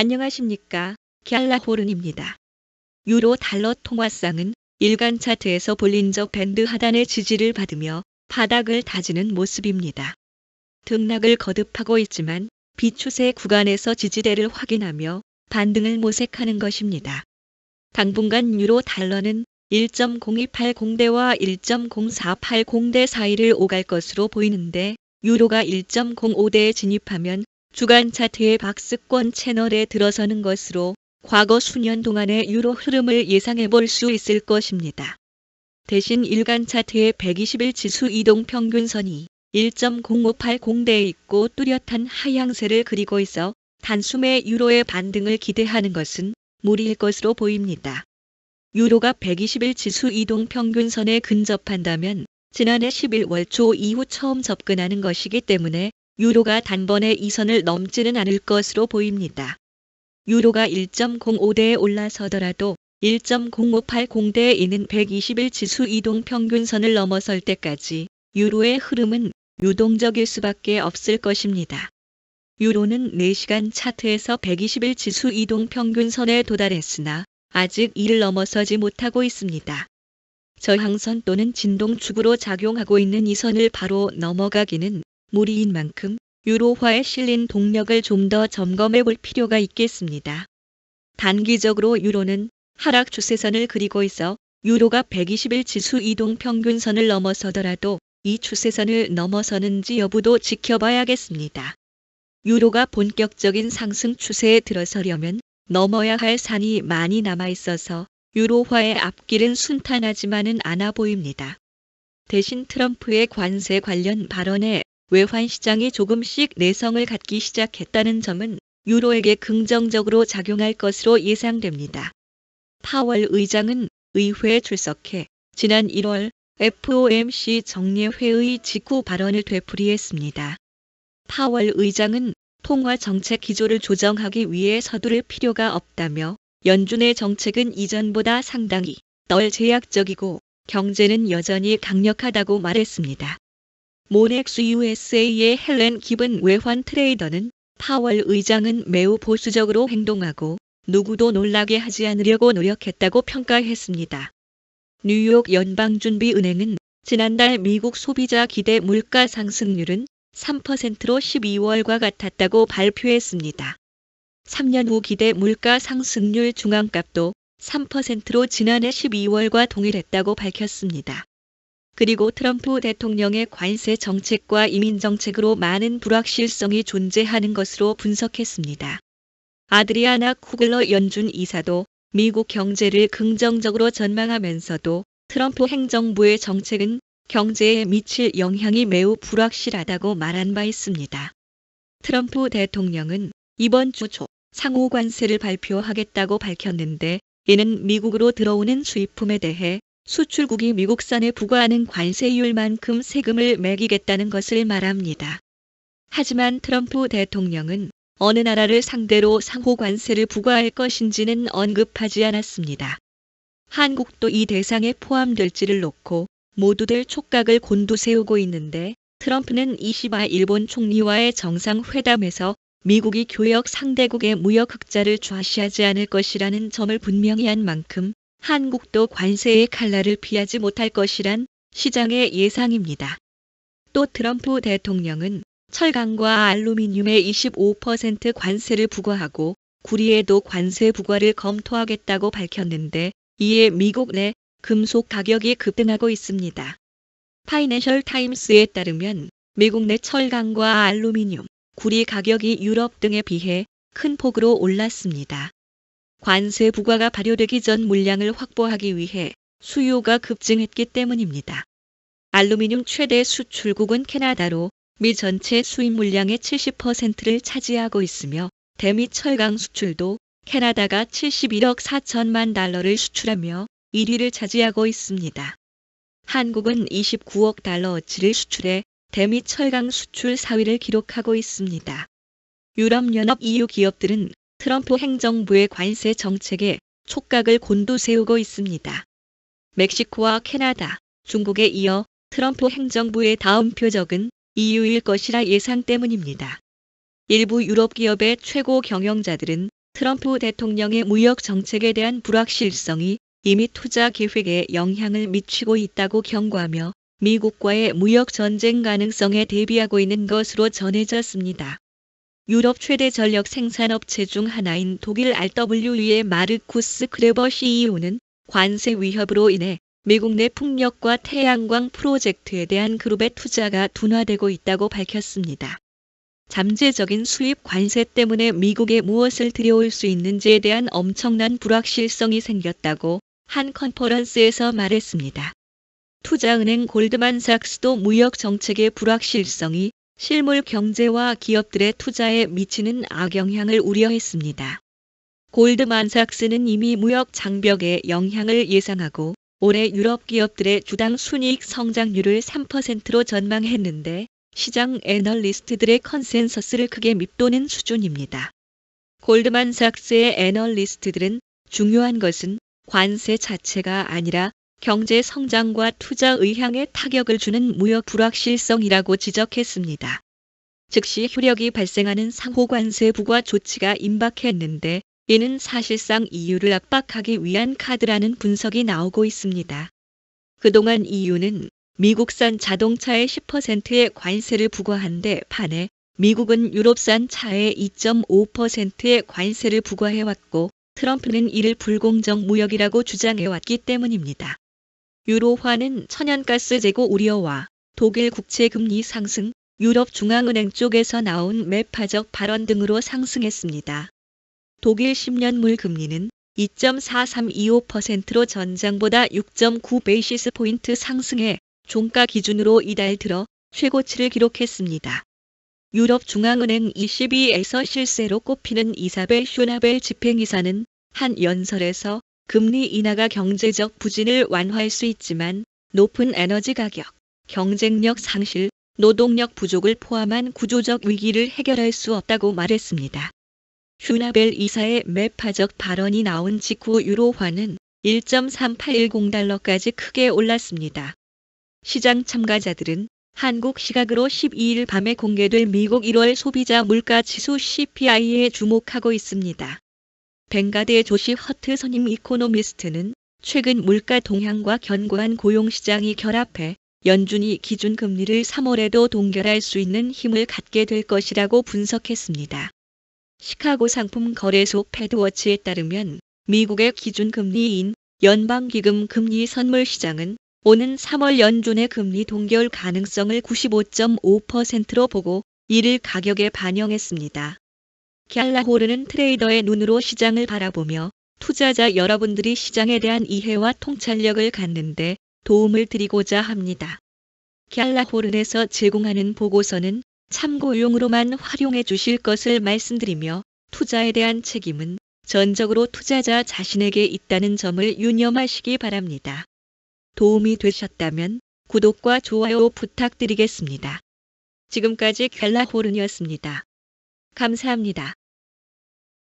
안녕하십니까. 갤라호른입니다. 유로 달러 통화상은 일간 차트에서 볼린저 밴드 하단의 지지를 받으며 바닥을 다지는 모습입니다. 등락을 거듭하고 있지만 비추세 구간에서 지지대를 확인하며 반등을 모색하는 것입니다. 당분간 유로 달러는 1.0280대와 1.0480대 사이를 오갈 것으로 보이는데 유로가 1.05대에 진입하면 주간 차트의 박스권 채널에 들어서는 것으로 과거 수년 동안의 유로 흐름을 예상해 볼 수 있을 것입니다. 대신 일간 차트의 120일 지수 이동 평균선이 1.0580대에 있고 뚜렷한 하향세를 그리고 있어 단숨에 유로의 반등을 기대하는 것은 무리일 것으로 보입니다. 유로가 120일 지수 이동 평균선에 근접한다면 지난해 11월 초 이후 처음 접근하는 것이기 때문에 유로가 단번에 이 선을 넘지는 않을 것으로 보입니다. 유로가 1.05대에 올라서더라도 1.0580대에 있는 120일 지수 이동 평균선을 넘어설 때까지 유로의 흐름은 유동적일 수밖에 없을 것입니다. 유로는 4시간 차트에서 120일 지수 이동 평균선에 도달했으나 아직 이를 넘어서지 못하고 있습니다. 저항선 또는 진동축으로 작용하고 있는 이 선을 바로 넘어가기는 무리인 만큼 유로화에 실린 동력을 좀 더 점검해 볼 필요가 있겠습니다. 단기적으로 유로는 하락 추세선을 그리고 있어 유로가 120일 지수 이동 평균선을 넘어서더라도 이 추세선을 넘어서는지 여부도 지켜봐야겠습니다. 유로가 본격적인 상승 추세에 들어서려면 넘어야 할 산이 많이 남아 있어서 유로화의 앞길은 순탄하지만은 않아 보입니다. 대신 트럼프의 관세 관련 발언에 외환 시장이 조금씩 내성을 갖기 시작했다는 점은 유로에게 긍정적으로 작용할 것으로 예상됩니다. 파월 의장은 의회에 출석해 지난 1월 FOMC 정례회의 직후 발언을 되풀이했습니다. 파월 의장은 통화 정책 기조를 조정하기 위해 서두를 필요가 없다며 연준의 정책은 이전보다 상당히 덜 제약적이고 경제는 여전히 강력하다고 말했습니다. 모넥스 USA의 헬렌 기븐 외환 트레이더는 파월 의장은 매우 보수적으로 행동하고 누구도 놀라게 하지 않으려고 노력했다고 평가했습니다. 뉴욕 연방준비은행은 지난달 미국 소비자 기대 물가 상승률은 3%로 12월과 같았다고 발표했습니다. 3년 후 기대 물가 상승률 중앙값도 3%로 지난해 12월과 동일했다고 밝혔습니다. 그리고 트럼프 대통령의 관세 정책과 이민 정책으로 많은 불확실성이 존재하는 것으로 분석했습니다. 아드리아나 쿠글러 연준 이사도 미국 경제를 긍정적으로 전망하면서도 트럼프 행정부의 정책은 경제에 미칠 영향이 매우 불확실하다고 말한 바 있습니다. 트럼프 대통령은 이번 주 초 상호 관세를 발표하겠다고 밝혔는데 이는 미국으로 들어오는 수입품에 대해 수출국이 미국산에 부과하는 관세율만큼 세금을 매기겠다는 것을 말합니다. 하지만 트럼프 대통령은 어느 나라를 상대로 상호 관세를 부과할 것인지는 언급하지 않았습니다. 한국도 이 대상에 포함될지를 놓고 모두들 촉각을 곤두세우고 있는데 트럼프는 20화 일본 총리와의 정상회담에서 미국이 교역 상대국의 무역 흑자를 좌시하지 않을 것이라는 점을 분명히 한 만큼 한국도 관세의 칼날을 피하지 못할 것이란 시장의 예상입니다. 또 트럼프 대통령은 철강과 알루미늄에 25% 관세를 부과하고 구리에도 관세 부과를 검토하겠다고 밝혔는데 이에 미국 내 금속 가격이 급등하고 있습니다. 파이낸셜 타임스에 따르면 미국 내 철강과 알루미늄, 구리 가격이 유럽 등에 비해 큰 폭으로 올랐습니다. 관세 부과가 발효되기 전 물량을 확보하기 위해 수요가 급증했기 때문입니다. 알루미늄 최대 수출국은 캐나다로 미 전체 수입 물량의 70%를 차지하고 있으며 대미 철강 수출도 캐나다가 71억 4천만 달러를 수출하며 1위를 차지하고 있습니다. 한국은 29억 달러어치를 수출해 대미 철강 수출 4위를 기록하고 있습니다. 유럽연합 EU 기업들은 트럼프 행정부의 관세 정책에 촉각을 곤두세우고 있습니다. 멕시코와 캐나다, 중국에 이어 트럼프 행정부의 다음 표적은 EU일 것이라 예상 때문입니다. 일부 유럽 기업의 최고 경영자들은 트럼프 대통령의 무역 정책에 대한 불확실성이 이미 투자 계획에 영향을 미치고 있다고 경고하며 미국과의 무역 전쟁 가능성에 대비하고 있는 것으로 전해졌습니다. 유럽 최대 전력 생산업체 중 하나인 독일 RWE의 마르쿠스 크레버 CEO는 관세 위협으로 인해 미국 내 풍력과 태양광 프로젝트에 대한 그룹의 투자가 둔화되고 있다고 밝혔습니다. 잠재적인 수입 관세 때문에 미국에 무엇을 들여올 수 있는지에 대한 엄청난 불확실성이 생겼다고 한 컨퍼런스에서 말했습니다. 투자은행 골드만삭스도 무역 정책의 불확실성이 실물 경제와 기업들의 투자에 미치는 악영향을 우려했습니다. 골드만삭스는 이미 무역 장벽의 영향을 예상하고 올해 유럽 기업들의 주당 순이익 성장률을 3%로 전망했는데 시장 애널리스트들의 컨센서스를 크게 밉도는 수준입니다. 골드만삭스의 애널리스트들은 중요한 것은 관세 자체가 아니라 경제 성장과 투자 의향에 타격을 주는 무역 불확실성이라고 지적했습니다. 즉시 효력이 발생하는 상호관세 부과 조치가 임박했는데 이는 사실상 EU를 압박하기 위한 카드라는 분석이 나오고 있습니다. 그동안 EU는 미국산 자동차의 10%의 관세를 부과한 데 반해 미국은 유럽산 차에 2.5%의 관세를 부과해왔고 트럼프는 이를 불공정 무역이라고 주장해왔기 때문입니다. 유로화는 천연가스 재고 우려와 독일 국채 금리 상승, 유럽 중앙은행 쪽에서 나온 매파적 발언 등으로 상승했습니다. 독일 10년물 금리는 2.4325%로 전장보다 6.9 베이시스 포인트 상승해 종가 기준으로 이달 들어 최고치를 기록했습니다. 유럽 중앙은행 22에서 실세로 꼽히는 이사벨 쇼나벨 집행이사는 한 연설에서 금리 인하가 경제적 부진을 완화할 수 있지만 높은 에너지 가격, 경쟁력 상실, 노동력 부족을 포함한 구조적 위기를 해결할 수 없다고 말했습니다. 휴나벨 이사의 매파적 발언이 나온 직후 유로화는 1.3810달러까지 크게 올랐습니다. 시장 참가자들은 한국 시각으로 12일 밤에 공개될 미국 1월 소비자 물가 지수 CPI에 주목하고 있습니다. 벵가드의 조시 허트 선임 이코노미스트는 최근 물가 동향과 견고한 고용시장이 결합해 연준이 기준금리를 3월에도 동결할 수 있는 힘을 갖게 될 것이라고 분석했습니다. 시카고 상품 거래소 패드워치에 따르면 미국의 기준금리인 연방기금 금리 선물 시장은 오는 3월 연준의 금리 동결 가능성을 95.5%로 보고 이를 가격에 반영했습니다. 갤라호르는 트레이더의 눈으로 시장을 바라보며 투자자 여러분들이 시장에 대한 이해와 통찰력을 갖는데 도움을 드리고자 합니다. 갤라호른에서 제공하는 보고서는 참고용으로만 활용해 주실 것을 말씀드리며 투자에 대한 책임은 전적으로 투자자 자신에게 있다는 점을 유념하시기 바랍니다. 도움이 되셨다면 구독과 좋아요 부탁드리겠습니다. 지금까지 갤라호른이었습니다. 감사합니다.